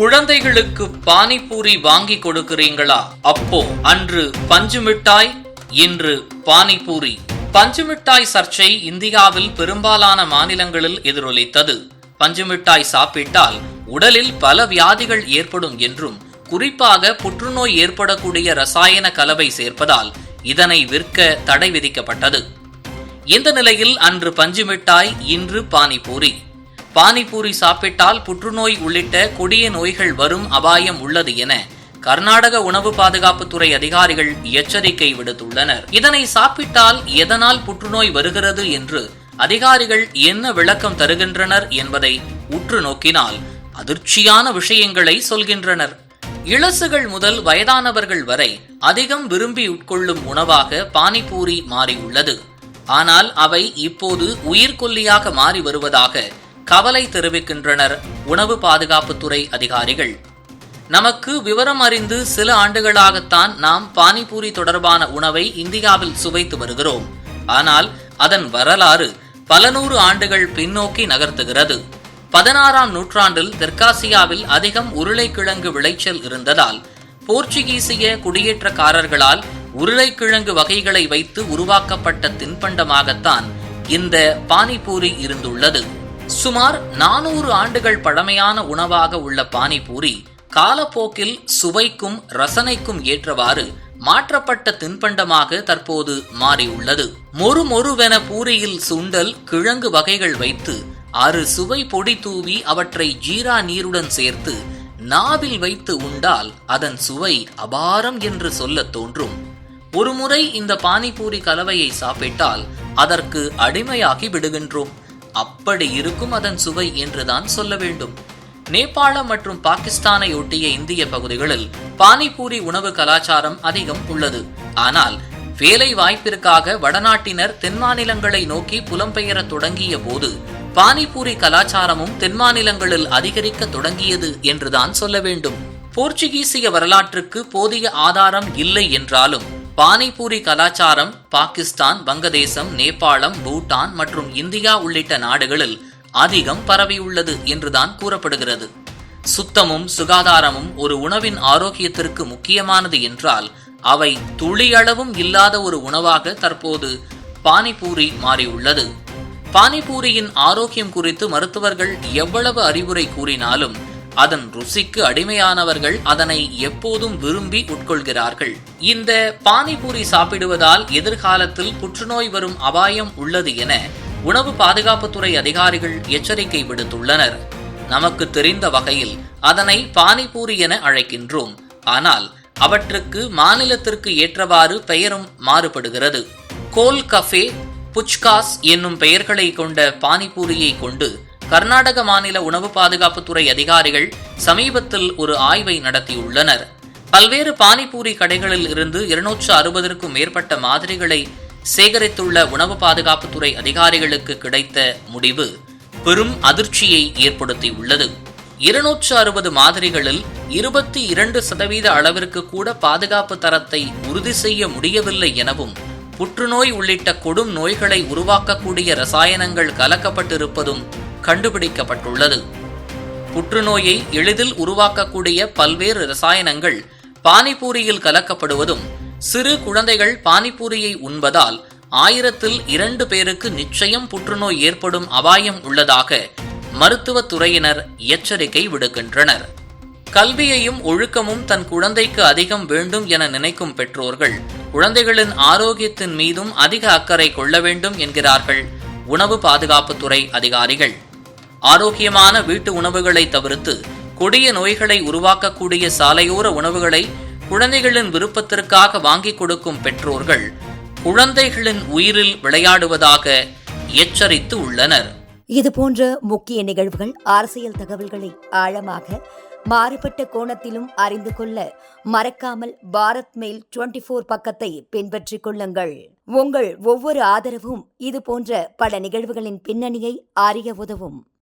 குழந்தைகளுக்கு பானிபூரி வாங்கி கொடுக்கிறீங்களா? அப்போ அன்று பஞ்சு மிட்டாய் இன்று பானிபூரி. பஞ்சு மிட்டாய் சர்ச்சை இந்தியாவில் பெரும்பாலான மாநிலங்களில் எதிரொலித்தது. பஞ்சு மிட்டாய் சாப்பிட்டால் உடலில் பல வியாதிகள் ஏற்படும் என்றும் குறிப்பாக புற்றுநோய் ஏற்படக்கூடிய ரசாயன கலவை சேர்ப்பதால் இதனை விற்க தடை விதிக்கப்பட்டது. இந்த நிலையில் அன்று பஞ்சு மிட்டாய் இன்று பானிபூரி. பானிபூரி சாப்பிட்டால் புற்றுநோய் உள்ளிட்ட கொடிய நோய்கள் வரும் அபாயம் உள்ளது என கர்நாடக உணவு பாதுகாப்புத்துறை அதிகாரிகள் எச்சரிக்கை விடுத்துள்ளனர். இதனை சாப்பிட்டால் எதனால் புற்றுநோய் வருகிறது என்று அதிகாரிகள் என்ன விளக்கம் தருகின்றனர் என்பதை உற்று நோக்கினால் அதிர்ச்சியான விஷயங்களை சொல்கின்றனர். இளசுகள் முதல் வயதானவர்கள் வரை அதிகம் விரும்பி உட்கொள்ளும் உணவாக பானிபூரி மாறியுள்ளது. ஆனால் அவை இப்போது உயிர்கொல்லியாக மாறி வருவதாக கவலை தெரிவிக்கின்றனர் உணவு பாதுகாப்புத்துறை அதிகாரிகள். நமக்கு விவரம் அறிந்து சில ஆண்டுகளாகத்தான் நாம் பானிபூரி தொடர்பான உணவை இந்தியாவில் சுவைத்து வருகிறோம். ஆனால் அதன் வரலாறு பல நூறு ஆண்டுகள் பின்னோக்கி நகர்த்துகிறது. பதினாறாம் நூற்றாண்டில் தெற்காசியாவில் அதிகம் உருளைக்கிழங்கு விளைச்சல் இருந்ததால் போர்ச்சுகீசிய குடியேற்றக்காரர்களால் உருளைக்கிழங்கு வகைகளை வைத்து உருவாக்கப்பட்ட தின்பண்டமாகத்தான் இந்த பானிபூரி இருந்துள்ளது. சுமார் நானூறு ஆண்டுகள் பழமையான உணவாக உள்ள பானிபூரி காலப்போக்கில் சுவைக்கும் ரசனைக்கும் ஏற்றவாறு மாற்றப்பட்ட தின்பண்டமாக தற்போது மாறியுள்ளது. மொறு மொறுவென பூரியில் சுண்டல் கிழங்கு வகைகள் வைத்து அறு சுவை பொடி தூவி அவற்றை ஜீரா நீருடன் சேர்த்து நாவில் வைத்து உண்டால் அதன் சுவை அபாரம் என்று சொல்லத் தோன்றும். ஒருமுறை இந்த பானிபூரி கலவையை சாப்பிட்டால் அதற்கு அடிமையாகி விடுகின்றோம். அப்படி இருக்கும் அதன் சுவை என்றுதான் சொல்ல வேண்டும். நேபாளம் மற்றும் பாகிஸ்தானை ஒட்டிய இந்திய பகுதிகளில் பானிபூரி உணவு கலாச்சாரம் அதிகம் உள்ளது. ஆனால் வேலை வாய்ப்பிற்காக வடநாட்டினர் தென்மாநிலங்களை நோக்கி புலம்பெயர தொடங்கிய போது பானிபூரி கலாச்சாரமும் தென்மாநிலங்களில் அதிகரிக்க தொடங்கியது என்றுதான் சொல்ல வேண்டும். போர்ச்சுகீசிய வரலாற்றுக்கு போதிய ஆதாரம் இல்லை என்றாலும் பானிபூரி கலாச்சாரம் பாகிஸ்தான் வங்கதேசம் நேபாளம் பூட்டான் மற்றும் இந்தியா உள்ளிட்ட நாடுகளில் அதிகம் பரவியுள்ளது என்றுதான் கூறப்படுகிறது. சுத்தமும் சுகாதாரமும் ஒரு உணவின் ஆரோக்கியத்திற்கு முக்கியமானது என்றால் அவை துளியளவும் இல்லாத ஒரு உணவாக தற்போது பானிபூரி மாறியுள்ளது. பானிபூரியின் ஆரோக்கியம் குறித்து மருத்துவர்கள் எவ்வளவு அறிவுரை கூறினாலும் அதன் ருசிக்கு அடிமையானவர்கள் அதனை எப்போதும் விரும்பி உட்கொள்கிறார்கள். இந்த பானிபூரி சாப்பிடுவதால் எதிர்காலத்தில் புற்றுநோய் வரும் அபாயம் உள்ளது என உணவு பாதுகாப்புத்துறை அதிகாரிகள் எச்சரிக்கை விடுத்துள்ளனர். நமக்கு தெரிந்த வகையில் அதனை பானிபூரி என அழைக்கின்றோம். ஆனால் அவற்றுக்கு மாநிலத்திற்கு ஏற்றவாறு பெயரும் மாறுபடுகிறது. கோல் கஃபே புச்காஸ் என்னும் பெயர்களை கொண்ட பானிபூரியை கொண்டு கர்நாடக மாநில உணவு பாதுகாப்புத்துறை அதிகாரிகள் சமீபத்தில் ஒரு ஆய்வை நடத்தியுள்ளனர். பல்வேறு பானிபூரி கடைகளில் இருந்து இருநூற்று அறுபதற்கும் மேற்பட்ட மாதிரிகளை சேகரித்துள்ள உணவு பாதுகாப்புத்துறை அதிகாரிகளுக்கு கிடைத்த முடிவு பெரும் அதிர்ச்சியை ஏற்படுத்தியுள்ளது. இருநூற்று அறுபது மாதிரிகளில் இருபத்தி இரண்டு சதவீத அளவிற்கு கூட பாதுகாப்பு தரத்தை உறுதி செய்ய முடியவில்லை எனவும் புற்றுநோய் உள்ளிட்ட கொடும் நோய்களை உருவாக்கக்கூடிய ரசாயனங்கள் கலக்கப்பட்டிருப்பதும் கண்டுபிடிக்கப்பட்டுள்ளது. புற்றுநோயை எளிதில் உருவாக்கக்கூடிய பல்வேறு ரசாயனங்கள் பானிபூரியில் கலக்கப்படுவதும் சிறு குழந்தைகள் பானிபூரியை உண்பதால் ஆயிரத்தில் இரண்டு பேருக்கு நிச்சயம் புற்றுநோய் ஏற்படும் அபாயம் உள்ளதாக மருத்துவத் துறையினர் எச்சரிக்கை விடுக்கின்றனர். கல்வியையும் ஒழுக்கமும் தன் குழந்தைக்கு அதிகம் வேண்டும் என நினைக்கும் பெற்றோர்கள் குழந்தைகளின் ஆரோக்கியத்தின் மீதும் அதிக அக்கறை கொள்ள வேண்டும் என்கிறார்கள் உணவு பாதுகாப்புத்துறை அதிகாரிகள். ஆரோக்கியமான வீட்டு உணவுகளை தவிர்த்து கொடிய நோய்களை உருவாக்கக்கூடிய சாலையோர உணவுகளை குழந்தைகளின் விருப்பத்திற்காக வாங்கிக் கொடுக்கும் பெற்றோர்கள் குழந்தைகளின் உயிரில் விளையாடுவதாக எச்சரித்து உள்ளனர். இது போன்ற முக்கிய நிகழ்வுகள் அரசியல் தகவல்களை ஆழமாக மாறுபட்ட கோணத்திலும் அறிந்து கொள்ள மறக்காமல் பாரத் மெயில் டுவெண்டி ஃபோர் பக்கத்தை பின்பற்றிக் கொள்ளுங்கள். உங்கள் ஒவ்வொரு ஆதரவும் இது போன்ற பல நிகழ்வுகளின் பின்னணியை அறிய உதவும்.